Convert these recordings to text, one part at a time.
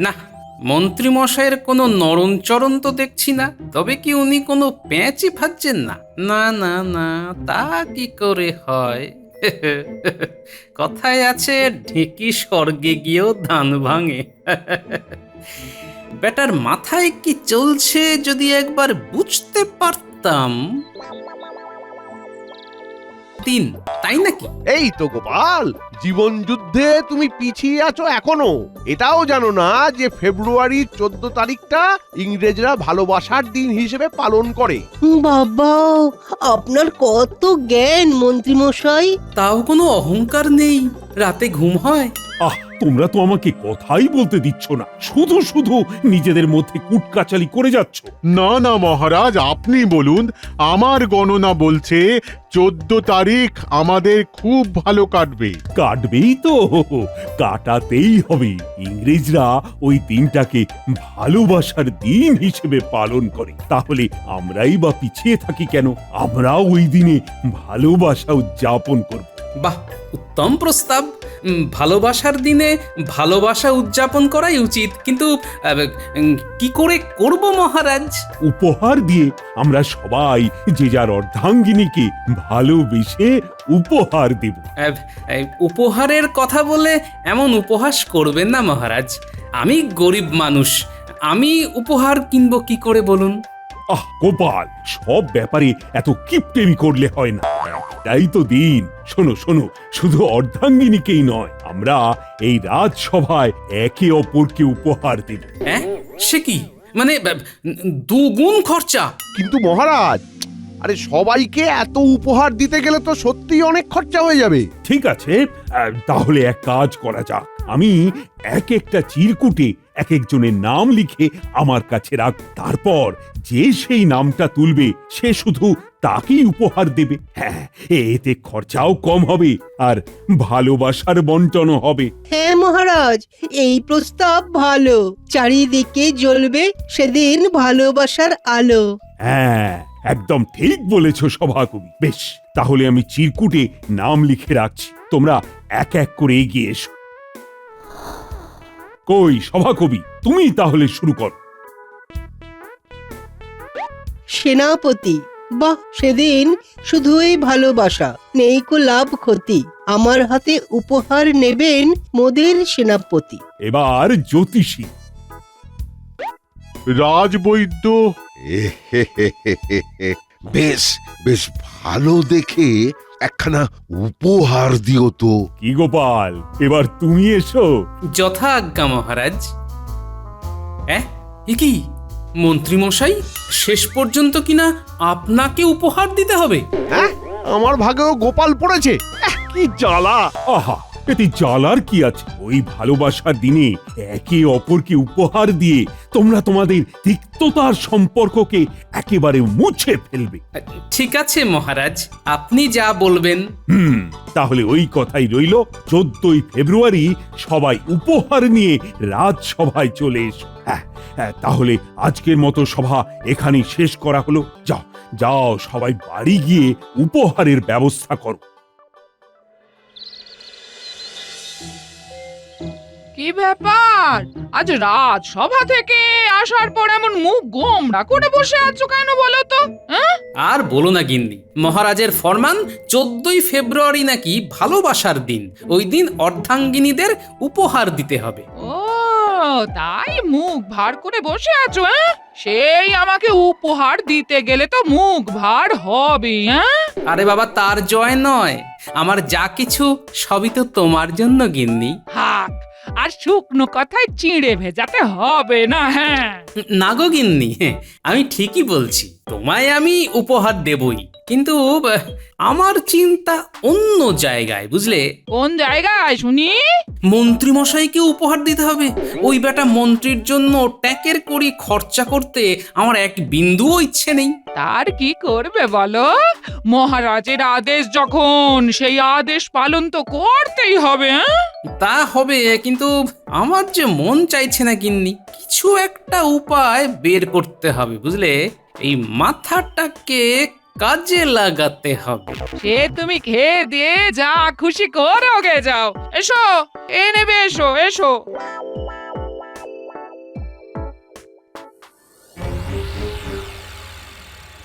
না, মন্ত্রীমশাইয়ের কোনো নরণচরণ তো দেখছি না, তবে কি উনি কোনো প্যাঁচই ভাবছেন না? না না না, তা কি করে হয়? কথায় আছে, ঢেকি স্বর্গে গিয়েও ধান ভাঙে। বেটার মাথায় কি চলছে যদি একবার বুঝতে পারতাম? তিন তাই নাকি? এই তো গোপাল জীবন যুদ্ধে তুমি পিছিয়ে আছো এখনও। এটাও জানো না যে ফেব্রুয়ারি চোদ্দ তারিখটা ইংরেজরা ভালোবাসার দিন হিসেবে পালন করে। বাবা আপনার কত জ্ঞান মন্ত্রী মশাই তাও কোনো অহংকার নেই? রাতে ঘুম হয়? আহ তোমরা তো আমাকে কথাই বলতে দিচ্ছ না। শুধু শুধু নিজেদের মধ্যে কুটকাচালি করে যাচ্ছ। না না মহারাজ আপনি বলুন আমার গণনা বলছে চোদ্দ তারিখ আমাদের খুব ভালো কাটবে। কাটবেই তো কাটাতেই হবে। ইংরেজরা ওই দিনটাকে ভালোবাসার দিন হিসেবে পালন করে। তাহলে আমরাই বা পিছিয়ে থাকি কেন? আমরাও ওই দিনে ভালোবাসা উদযাপন করব। বাহ উত্তম প্রস্তাব। ভালোবাসার দিনে ভালোবাসা উদযাপন করাই উচিত। কিন্তু কি করে করব মহারাজ? উপহার দিয়ে আমরা সবাই যে যার অর্ধাঙ্গিনীকে ভালোবেসে উপহার দেব। উপহারের কথা বলে এমন উপহাস করবেন না মহারাজ। আমি গরিব মানুষ। আমি উপহার কিনবো কি করে বলুন? আহ গোপাল সব ব্যাপারে এত কিপটেমি করলে হয় না। তাই তো দিন। শোনো শোনো শুধু অর্ধাঙ্গিনীকেই নয় আমরা এই রাজসভায় একে অপরকে উপহার দেব। হ্যাঁ? সে কি? মানে দুগুণ খরচা। কিন্তু মহারাজ আরে সবাইকে এত উপহার দিতে গেলে তো সত্যিই অনেক খরচা হয়ে যাবে। ঠিক আছে তাহলে এক কাজ করা যাক। আমি এক একটা চিরকুটে এক একজনের নাম লিখে আমার কাছে রাখ। তারপর যে সেই নামটা তুলবে সে শুধু তাকেই উপহার দেবে। হ্যাঁ এতে খরচাও কম হবে আর ভালোবাসার বন্টনও হবে। হ্যাঁ মহারাজ এই প্রস্তাব ভালো। চারিদিকে জ্বলবে সেদিন ভালোবাসার আলো। হ্যাঁ একদম ঠিক বলেছ সভাকবি। বেশ তাহলে আমি চিরকুটে নাম লিখে রাখছি। তোমরা এক এক করে এগিয়ে এসো। কই সভাকবি তুমি তাহলে শুরু করো। সেনাপতি বাহ সেদিন শুধুই ভালোবাসা নেই কো লাভ ক্ষতি। আমার হাতে উপহার নেবেন মোদের সেনাপতি। এবার জ্যোতিষী। রাজবৈদ্য। বেশ বেশ ভালো দেখে একখানা উপহার দিও তো। কি গোপাল এবার তুমি এসো। যথা আজ্ঞা মহারাজ। হ্যাঁ এ কি? মন্ত্রীমশাই শেষ পর্যন্ত কিনা আপনাকে উপহার দিতে হবে? হ্যাঁ আমার ভাগেও গোপাল পড়েছে। আহ, কি জ্বালা। আহা এতে জ্বালার কি আছে? ওই ভালোবাসার দিনে একে অপরকে উপহার দিয়ে তোমরা তোমাদের তিক্ততার সম্পর্ককে একেবারে মুছে ফেলবে। ঠিক আছে মহারাজ। আপনি যা বলবেন। হুম তাহলে ওই কথাই রইল। চোদ্দই ফেব্রুয়ারি সবাই উপহার নিয়ে রাজসভায় চলে এসো। হ্যাঁ হ্যাঁ, তাহলে আজকের মতো সভা এখানেই শেষ করা হলো। যাও যাও সবাই বাড়ি গিয়ে উপহারের ব্যবস্থা করো। কি ব্যাপার? আজ রাত সভা থেকে আসার পর এমন মুখ গোমড়া করে বসে আছো কেন বলো তো? হ্যাঁ? আর বলো না গিন্নি মহারাজের ফরমান চোদ্দই ফেব্রুয়ারি নাকি ভালোবাসার দিন। ওই দিন অর্ধাঙ্গিনীদের উপহার দিতে হবে। ও তাই মুখ ভার করে বসে আছো হ্যাঁ? সেই আমাকে উপহার দিতে গেলে তো মুখ ভার হবে হ্যাঁ? আরে বাবা তার জয় নয়। আমার যা কিছু সবই তো তোমার জন্য গিন্নি। হাক আর শুকনো কথায় চিঁড়ে ভেজাতে হবে না হ্যাঁ। না গো গিন্নি আমি ঠিকই বলছি। তোমায় আমি উপহার দেবই। কিন্তু আমার চিন্তা অন্য জায়গায় বুঝলে? কোন জায়গায় শুনি? মন্ত্রী মন্ত্রীমশাইকে উপহার দিতে হবে। ওই বেটা মন্ত্রীর জন্য ট্যাকের করি খরচা করতে আমার এক বিন্দুও ইচ্ছে নেই। তার কি করবে বলো? মহারাজের আদেশ যখন সেই আদেশ পালন তো করতেই হবে হ্যাঁ? তা হবে কিন্তু আমার যে মন চাইছে না গিন্নি কিছু একটা উপায় বের করতে হবে বুঝলে? এই মাথাটাকে কাজে লাগাতে হবে। সে তুমি খেয়ে দিয়ে যা খুশি করে ওকে যাও। এসো এ নেবে এসো এসো।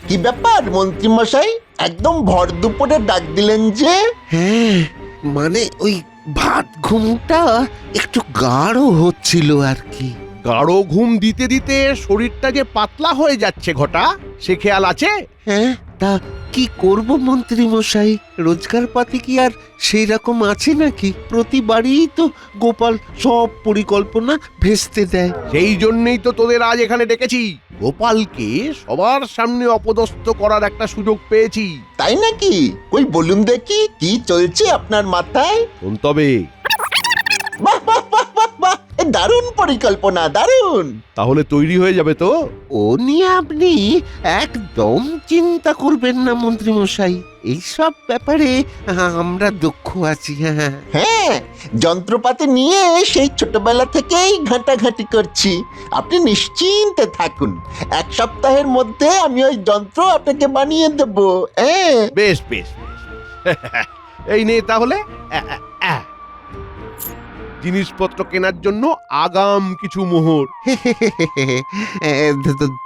কি ব্যাপার মন্ত্রী মশাই একদম ভর দুপুরে ডাক দিলেন যে? হ্যাঁ মানে ওই ভাত ঘুমটা একটু গাঢ় হচ্ছিল আর কি। গাঢ় ঘুম দিতে দিতে শরীরটা যে পাতলা হয়ে যাচ্ছে ঘটা সে খেয়াল আছে? হ্যাঁ তা কি করব মন্ত্রী মশাই? রোজগার পাতি কি আর সেই রকম আছে নাকি? প্রতিবারই তো গোপাল সব পরিকল্পনা ভেস্তে দেয়। সেই জন্যই তো তোদের আজ এখানে ডেকেছি। গোপালকে সবার সামনে অপদস্থ করার একটা সুযোগ পেয়েছি। তাই নাকি? কই বলুন দেখি কি চলছে আপনার মাথায়? শোন তবে বাহ বাহ বাহ বাহ বাহ এ দারুণ পরিকল্পনা দারুণ। তাহলে তৈরি হয়ে যাবে তো? ও নিয়ে আপনি একদম চিন্তা করবেন না মন্ত্রী মশাই এইসব ব্যাপারে আমরা দক্ষ আছি হ্যাঁ হ্যাঁ। যন্ত্রপাতি নিয়ে সেই ছোটবেলা থেকেই ঘাঁটাঘাঁটি করছি। আপনি নিশ্চিন্তে থাকুন। এক সপ্তাহের মধ্যে আমি ওই যন্ত্র আপনাকে বানিয়ে দেব হ্যাঁ বেশ বেশ বেশ এই নে তাহলে। জিনিসপত্র কেনার জন্য আগাম কিছু মোহর।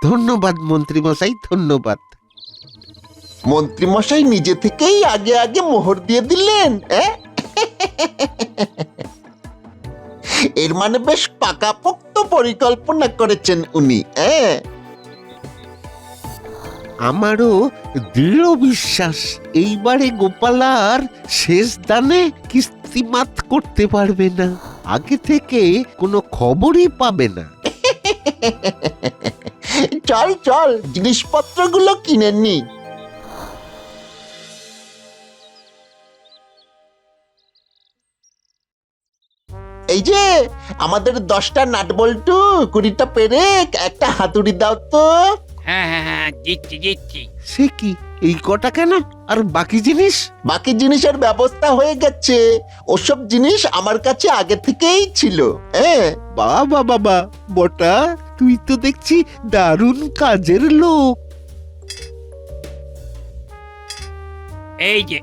ধন্যবাদ মন্ত্রী মশাই ধন্যবাদ মন্ত্রী মশাই নিজে থেকেই আগে আগে মোহর দিয়ে দিলেন এর মানে বেশ পাকাপোক্ত পরিকল্পনা করেছেন উনি হ্যাঁ আমারও দৃঢ় বিশ্বাস এইবারে গোপাল আর শেষ দানে কিস্তিমাত করতে পারবে না। আগে থেকে কোনো খবরই পাবে না। চল চল জিনিসপত্রগুলো কিনে নি। এই যে আমাদের দশটা নাট বল্টু কুড়িটা পেরেক একটা হাতুড়ি দাও তো। হ্যাঁ হ্যাঁ হ্যাঁ দিচ্ছি দিচ্ছি। সে কি? এই কটা কেন? আর বাকি জিনিস? বাকি জিনিসের ব্যবস্থা হয়ে গেছে। ওসব জিনিস আমার কাছে আগে থেকেই ছিল। হ্যাঁ। বাবা বাবা বটা তুই তো দেখছি দারুণ কাজের লোক। এই যে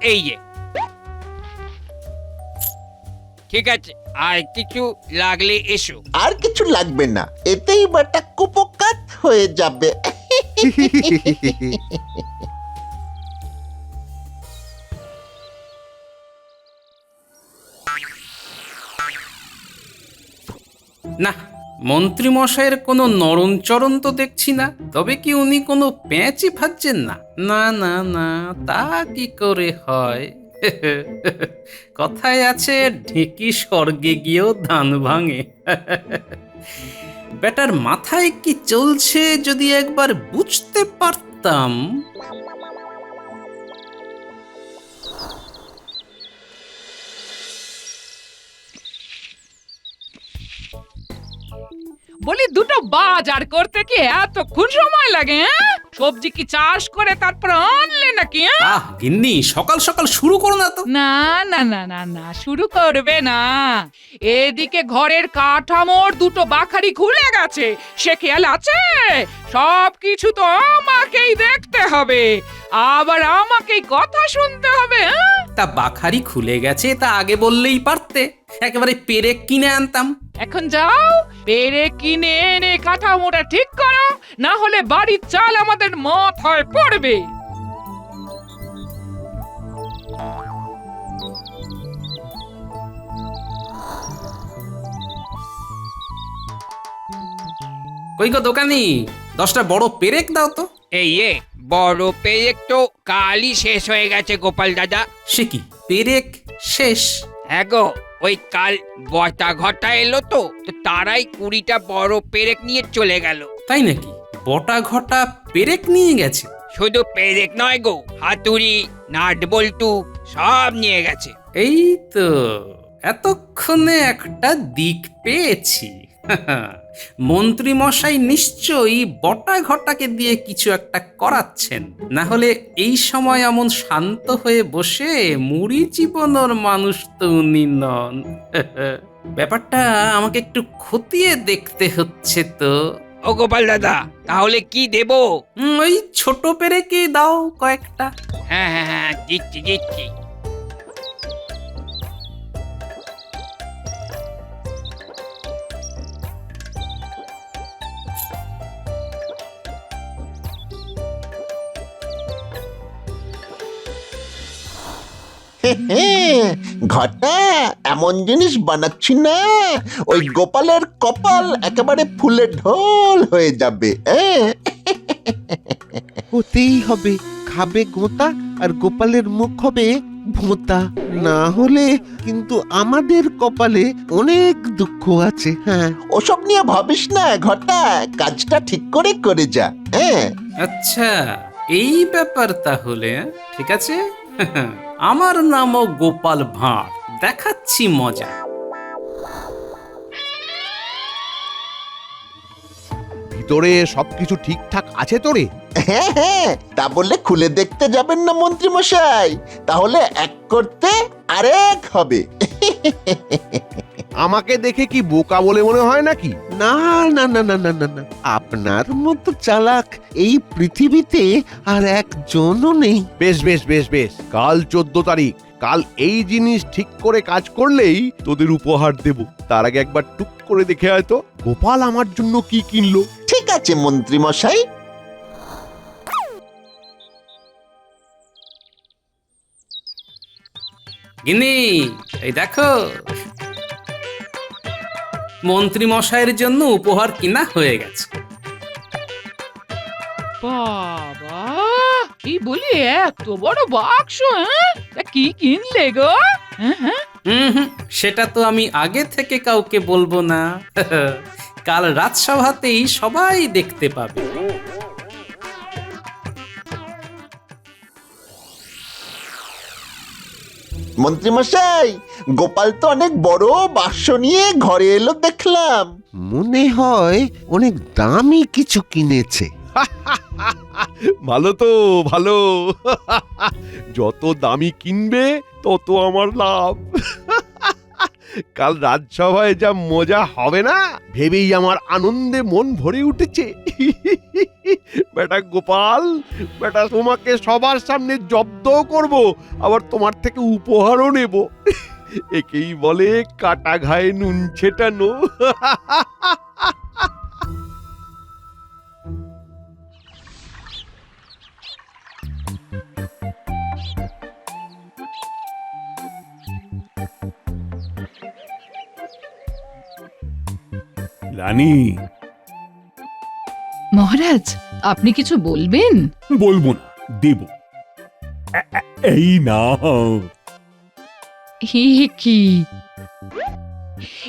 এই যে। ঠিক আছে আর কিছু লাগলে এসো। আর কিছু লাগবে না। এতেই বাটা কুপকাত হয়ে যাবে। না মন্ত্রী মশাইয়ের কোনো নরণচরণ তো দেখছি না, তবে কি উনি কোনো প্যাঁচই ভাবছেন না? না না না, তা কি করে হয়? কথায় আছে, ঢেকি স্বর্গে গিয়েও ধান ভাঙে। বেটার মাথায় কি চলছে যদি একবার বুঝতে পারতাম? বলি দুটো বাজার করতে কি এতক্ষণ সময় লাগে হ্যাঁ? সবজি কি চাষ করে তারপর আনলে নাকি হ্যাঁ? আহ গিন্নি সকাল সকাল শুরু করো না তো। না না না না না শুরু করবে না। এদিকে ঘরের কাঠামোর দুটো বাখারি খুলে গেছে সে খেয়াল আছে? সব কিছু তো আমাকেই দেখতে হবে। আবার আমাকে কথা শুনতে হবে হ্যাঁ? তা বাখারি খুলে গেছে তা আগে বললেই পারতে। একেবারে পেরেক কিনে আনতাম। এখন যাও পেরে কিনে এনে কাঠামোটা ঠিক করো না হলে বাড়ির চাল আমাদের মাথায় পড়বে। কই গো দোকানি? দশটা বড় পেরেক দাও তো। এই এ বড় পেরেক তো কালই শেষ হয়ে গেছে গোপাল দাদা। সে কি? পেরেক শেষ? হ্যাঁ গো ওই কাল বটা ঘটা এলো তো তো তারাই কুড়িটা বড় পেরেক নিয়ে চলে গেল। তাই নাকি? বটা ঘটা পেরেক নিয়ে গেছে? শুধু পেরেক নয় গো হাতুড়ি নাট বল্টু সব নিয়ে গেছে। এই তো এতক্ষণে একটা দিক পেয়েছি। মন্ত্রী মশাই নিশ্চয়ই বটা ঘটাকে দিয়ে কিছু একটা করাচ্ছেন। না হলে এই সময় এমন শান্ত হয়ে বসে মুড়ি জীবনর মানুষ তো উনি নন। ব্যাপারটা আমাকে একটু খতিয়ে দেখতে হচ্ছে তো। ও গোপাল দাদা তাহলে কি দেবো? ওই ছোট পেরেকে দাও কয়েকটা। হ্যাঁ হ্যাঁ হ্যাঁ দিচ্ছি দিচ্ছি। ঘটা এমন জিনিস বানাচ্ছি না। ওই গোপালের কপাল একেবারে ফুলে ঢোল হয়ে যাবে হ্যাঁ? হতেই হবে খাবে গোতা আর গোপালের মুখ হবে ভোঁতা। না হলে কিন্তু আমাদের কপালে অনেক দুঃখ আছে হ্যাঁ? ওসব নিয়ে ভাবিস না ঘটা কাজটা ঠিক করে করে যা হ্যাঁ? আচ্ছা এই ব্যাপার তাহলে ঠিক আছে? আমার নামও গোপাল ভাঁড়। দেখাচ্ছি মজা। ভিতরে সবকিছু ঠিকঠাক আছে তো রে হ্যাঁ হ্যাঁ তা বললে খুলে দেখতে যাবেন না মন্ত্রী মশাই তাহলে এক করতে আরেক হবে। আমাকে দেখে কি বোকা বলে মনে হয় নাকি? না না না না না না না। আপনার মতো চালাক এই পৃথিবীতে আর একজনও নেই। বেশ বেশ বেশ বেশ। কাল চোদ্দ তারিখ। কাল এই জিনিস ঠিক করে কাজ করলেই তোদের উপহার দেব। তার আগে একবার টুক করে দেখে হয়তো গোপাল আমার জন্য কি কিনলো? ঠিক আছে মন্ত্রী মশাই গিনি এই দেখো। মন্ত্রী মশাইয়ের জন্য উপহার কিনা হয়ে গেছে। বাবা কি বলি এত বড় বাক্স হ্যাঁ? তা কি কিনলে গো? হ্যাঁ হ্যাঁ? হুম হুম, সেটা তো আমি আগে থেকে কাউকে বলব না। কাল রাজসভাতেই সবাই দেখতে পাবে। মন্ত্রী মশাই গোপাল তো অনেক বড় বাক্স নিয়ে ঘরে এলো দেখলাম। মনে হয় অনেক দামি কিছু কিনেছে। ভালো তো ভালো। যত দামি কিনবে তত আমার লাভ। কাল রাজসভায় যা মজা হবে না? ভেবেই আমার আনন্দে মন ভরে উঠেছে। বেটা গোপাল, বেটা তোমাকে সবার সামনে জব্দও করব, আবার তোমার থেকে উপহারও নেব। একেই বলে কাটা ঘায়ে নুন ছেটানো। রানী। মহারাজ আপনি কিছু বলবেন? বলব না দেব। এ- এ- এই না। হে কি?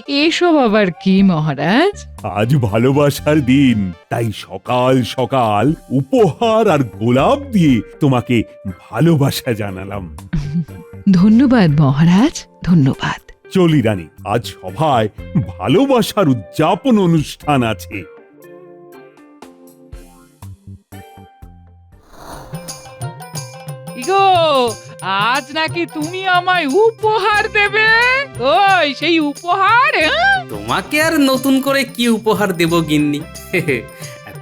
এসব আবার কি মহারাজ? আজ ভালোবাসার দিন তাই সকাল সকাল উপহার আর গোলাপ দিয়ে তোমাকে ভালোবাসা জানালাম। ধন্যবাদ মহারাজ ধন্যবাদ। চলি রানী আজ সভায় ভালোবাসার উদযাপন অনুষ্ঠান আছে। ইগো আজ নাকি তুমি আমায় উপহার দেবে? ওই সেই উপহার হ্যাঁ? তোমাকে আর নতুন করে কি উপহার দেব গিন্নি?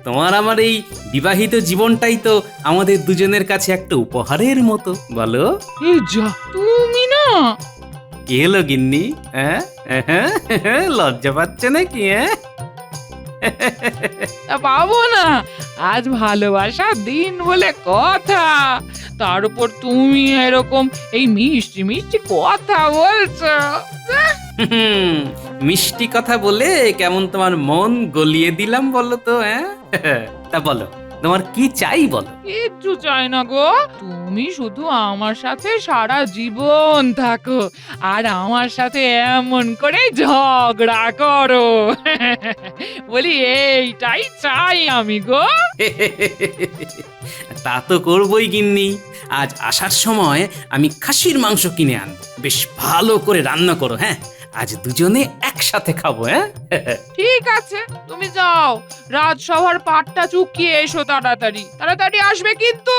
তোমার আমার এই বিবাহিত জীবনটাই তো আমাদের দুজনের কাছে একটা উপহারের মতো বলো? এই যা তুমি না কি হলো গিন্নি? হ্যাঁ? হ্যাঁ? লজ্জা পাচ্ছে নাকি হ্যাঁ? তা পাবো না। আজ ভালোবাসার দিন বলে কথা। তার উপর তুমি এরকম এই মিষ্টি মিষ্টি কথা বলছো। মিষ্টি কথা বলে কেমন তোমার মন গলিয়ে দিলাম বলো তো হ্যাঁ? তা বলো। তোমার কি চাই বলো? কিচ্ছু চাই না গো। তুমি শুধু আমার সাথে সারা জীবন থাকো আর আমার সাথে এমন করে ঝগড়া করো। বলি এইটাই চাই আমি গো। তা তো করবই গিন্নি। আজ আসার সময় আমি খাসির মাংস কিনে আনব। বেশ ভালো করে রান্না করো হ্যাঁ? আজ দুজনে একসাথে খাব হ্যাঁ? ঠিক আছে তুমি যাও। রাজসভার পাটটা চুকিয়ে এসো তাড়াতাড়ি। তাড়াতাড়ি আসবে কিন্তু।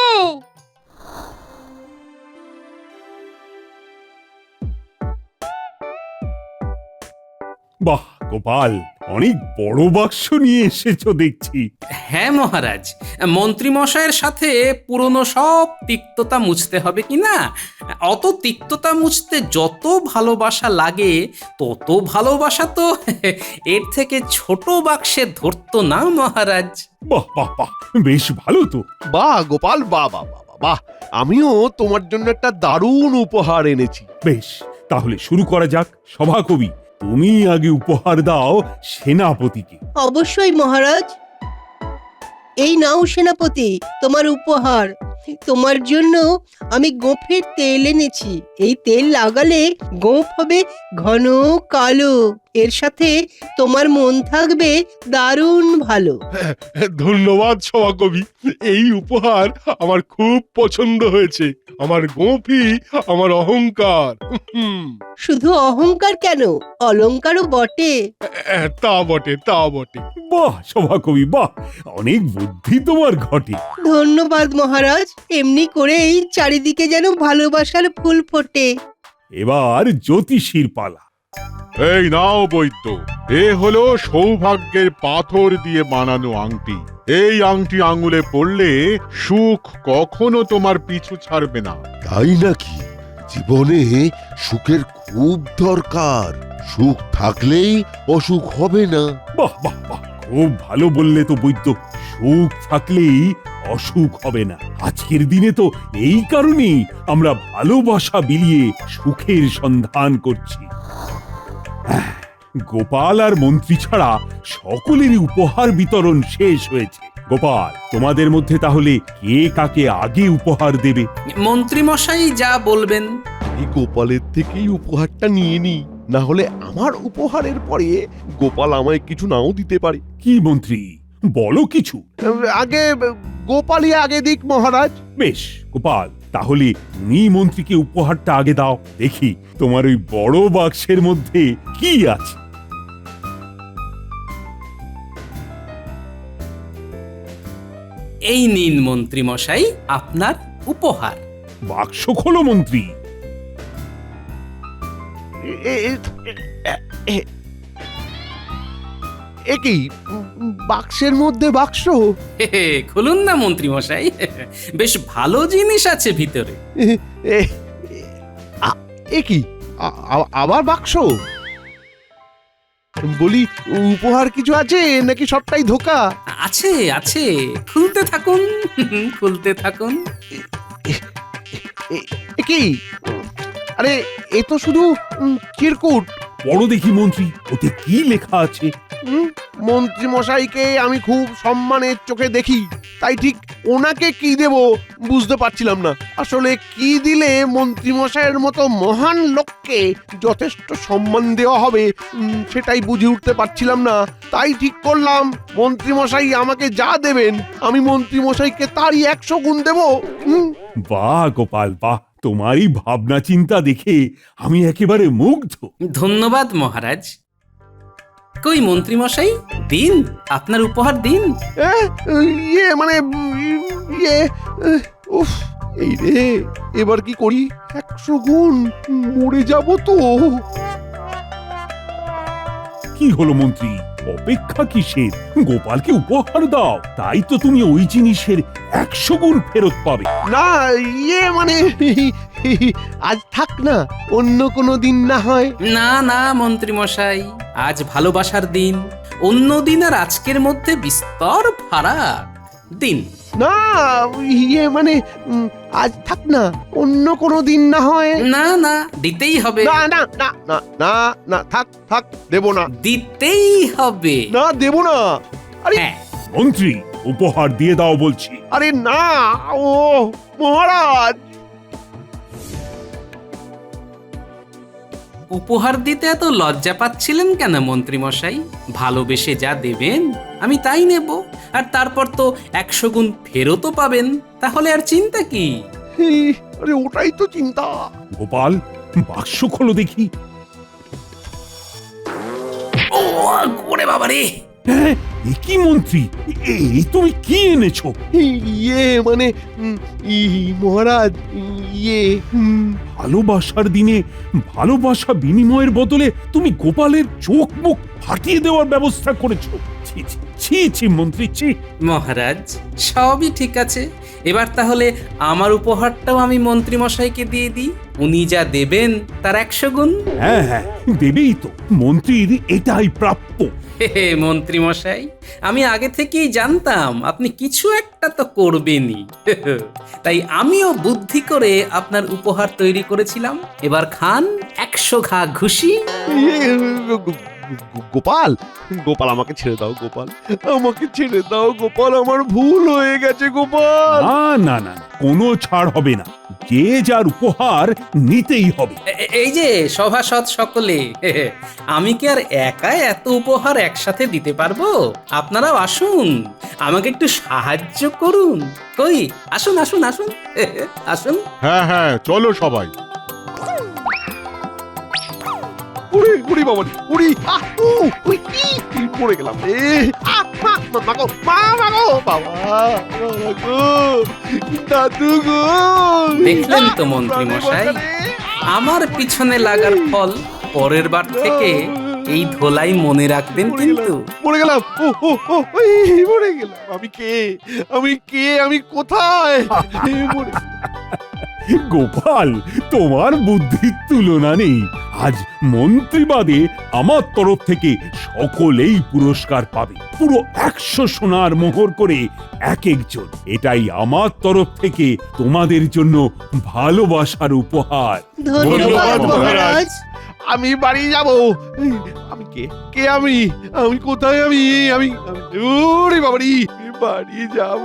বাহ গোপাল অনেক বড় বাক্স নিয়ে এসেছ দেখছি। হ্যাঁ মহারাজ মন্ত্রী মশাইয়ের সাথে পুরনো সব তিক্ততা মুছতে হবে কি না? অত তিক্ততা মুছতে যত ভালোবাসা লাগে তত ভালোবাসা তো এর থেকে ছোট বাক্সে ধরতো না মহারাজ। বাহ বাহ বাহ বেশ ভালো তো। বাহ গোপাল বাহ বাহ বাহ বাহ। বাহ। আমিও তোমার জন্য একটা দারুণ উপহার এনেছি। বেশ তাহলে শুরু করা যাক সভাকবি। তুমি আগে উপহার দাও সেনাপতিকে। অবশ্যই মহারাজ। এই নাও সেনাপতি তোমার উপহার। তোমার জন্য আমি গোফের তেল এনেছি। এই তেল লাগালে গোফ হবে ঘন কালো। এর সাথে তোমার মন থাকবে দারুণ ভালো। ধন্যবাদ সভাকবি এই উপহার আমার খুব পছন্দ হয়েছে। আমার গোপি আমার অহংকার। হুম, শুধু অহংকার কেন? অলংকারও বটে। আহ, তা বটে তা বটে। বাহ সভাকবি বাহ অনেক বুদ্ধি তোমার ঘটে। ধন্যবাদ মহারাজ এমনি করেই চারিদিকে যেন ভালোবাসার ফুল ফোটে। এবার জ্যোতিষীর পালা। এই নাও বৈদ্য এ হলো সৌভাগ্যের পাথর দিয়ে বানানো আংটি। এই আংটি আঙুলে পড়লে সুখ কখনো তোমার পিছু ছাড়বে না। তাই নাকি? জীবনে সুখের খুব দরকার। সুখ থাকলেই অসুখ হবে না। বাহ বাহ বাহ খুব ভালো বললে তো বৈদ্য। সুখ থাকলেই অসুখ হবে না। আজকের দিনে তো এই কারণেই আমরা ভালোবাসা বিলিয়ে সুখের সন্ধান করছি। গোপাল আর মন্ত্রী ছাড়া সকলেরই উপহার বিতরণ শেষ হয়েছে। গোপাল তোমাদের মধ্যে তাহলে কে কাকে আগে উপহার দেবে? মন্ত্রীমশাই যা বলবেন। এই গোপালের থেকেই উপহারটা নিয়ে নি না হলে আমার উপহারের পরে গোপাল আমায় কিছু নাও দিতে পারে। কি মন্ত্রী? বলো কিছু। আগে গোপালই আগে দিক মহারাজ। বেশ গোপাল তাহলে মন্ত্রীকে উপহারটা আগে দাও। দেখি তোমার ওই বড় বাক্সের মধ্যে কি আছে। এই নিন মন্ত্রীমশাই আপনার উপহার। বাক্স খোলো মন্ত্রী। এ- এ- এ- এ- এ কি উম, বাক্সের মধ্যে বাক্স? হে হে, খুলুন না মন্ত্রীমশাই। বেশ ভালো জিনিস আছে ভিতরে। এ এ- আ- এ আ- আ- আবার বাক্স? বলি উপহার কিছু আছে নাকি সবটাই ধোকা? আছে আছে খুলতে থাকুন খুলতে থাকুন। এ- এ আরে এ তো শুধু উম, চিরকুট বড় দেখি মন্ত্রী ওতে কি লেখা আছে? মন্ত্রী মশাইকে আমি খুব সম্মানের চোখে দেখি। তাই ঠিক ওনাকে কি দেব বুঝতে পারছিলাম না। আসলে কি দিলে মন্ত্রী মশাইয়ের মতো মহান লোককে যথেষ্ট সম্মান দেওয়া হবে সেটাই বুঝে উঠতে পারছিলাম না। তাই ঠিক করলাম মন্ত্রী মশাই আমাকে যা দেবেন আমি মন্ত্রী মশাইকে তারই একশো গুণ দেব। বাহ গোপাল বাহ। তোমারই ভাবনা চিন্তা দেখে আমি একেবারে মুগ্ধ। ধন্যবাদ মহারাজ। কই মন্ত্রীমশাই দিন আপনার উপহার দিন। এ, ইয়ে মানে ইয়ে উফ এই রে এবার কি করি? একশো গুণ মরে যাব তো। কি হলো মন্ত্রী? অপেক্ষা কিসের? গোপালকে উপহার দাও। তাই তো তুমি ওই জিনিসের একশো গুণ ফেরত পাবে। না ইয়ে মানে আজ থাক না অন্য কোনো দিন না হয়। না না মন্ত্রীমশাই আজ ভালোবাসার দিন। অন্য দিন আর আজকের মধ্যে বিস্তর ফারাক। দিন। না ইয়ে মানে আজ থাক না অন্য কোনো দিন না হয়। না না দিতেই হবে। না না না না না না থাক থাক দেব না। দিতেই হবে। না দেব না। আরে হ্যাঁ। মন্ত্রী উপহার দিয়ে দাও বলছি। আরে না ও মহারাজ। উপহার দিতে এত লজ্জা পাচ্ছিলেন কেন মন্ত্রীমশাই? ভালোবেসে যা দেবেন আমি তাই নেব। আর তারপর তো একশো গুণ ফেরতও পাবেন তাহলে আর চিন্তা কি? আরে ওটাই তো চিন্তা। গোপাল বাক্স খোলো দেখি। ও ওরে বাবা কি মন্ত্রী? এই তুমি কি এনেছো? ইয়ে মানে ই মহারাজ ইয়ে হুম, ভালোবাসার দিনে ভালোবাসা বিনিময়ের বদলে তুমি গোপালের চোখ মুখ ফাটিয়ে দেওয়ার ব্যবস্থা করেছ। ছি ছি, ছি ছি মন্ত্রী ছি। মহারাজ সবই ঠিক আছে। এবার তাহলে আমার উপহারটাও আমি মন্ত্রীমশাইকে দিয়ে দিই। উনি যা দেবেন তার একশো গুণ। হ্যাঁ হ্যাঁ দেবেই তো। মন্ত্রীর এটাই প্রাপ্য। হে হে, মন্ত্রী মশাই আমি আগে থেকেই জানতাম, আপনি কিছু একটা তো করবেনই। তাই আমিও বুদ্ধি করে আপনার উপহার তৈরি করেছিলাম। এবার খান একশো ঘা ঘুষি। গোপাল গোপাল আমাকে ছেড়ে দাও গোপাল। আমাকে ছেড়ে দাও গোপাল আমার ভুল হয়ে গেছে গোপাল। না না না কোনো ছাড় হবে না। যে যার উপহার নিতেই হবে। এ- এই যে সভাসদ সকলে আমি কি আর একা এত উপহার একসাথে দিতে পারব? আপনারাও আসুন আমাকে একটু সাহায্য করুন। কই আসুন আসুন আসুন আসুন। হ্যাঁ হ্যাঁ চলো সবাই। উড়ি উড়ি বাবা উড়ি আহ, উ, উই, ই, পড়ে গেলাম। এ আহ, মা, মা, মা গো, মা, মা গো, বাবা গো, দাদু গো। দেখলেন তো মন্ত্রী মশাই আমার পিছনে লাগার ফল পরের বার থেকে এই ধোলাই মনে রাখবেন কিন্তু। পড়ে গেলাম। ও ও ও গেলাম। আমি কে? আমি কে? আমি কোথায়? পড়ে গোপাল তোমার বুদ্ধির তুলনা নেই। আজ মন্ত্রীবাদে আমার তরফ থেকে সকলেই পুরস্কার পাবে। পুরো একশো সোনার মোহর করে এক একজন। এটাই আমার তরফ থেকে তোমাদের জন্য ভালোবাসার উপহার। ধন্যবাদ মহারাজ। আমি বাড়ি যাব। আমি কে? কে আমি? আমি কোথায় আমি? আমি আমি- বাবারি বাড়ি যাব।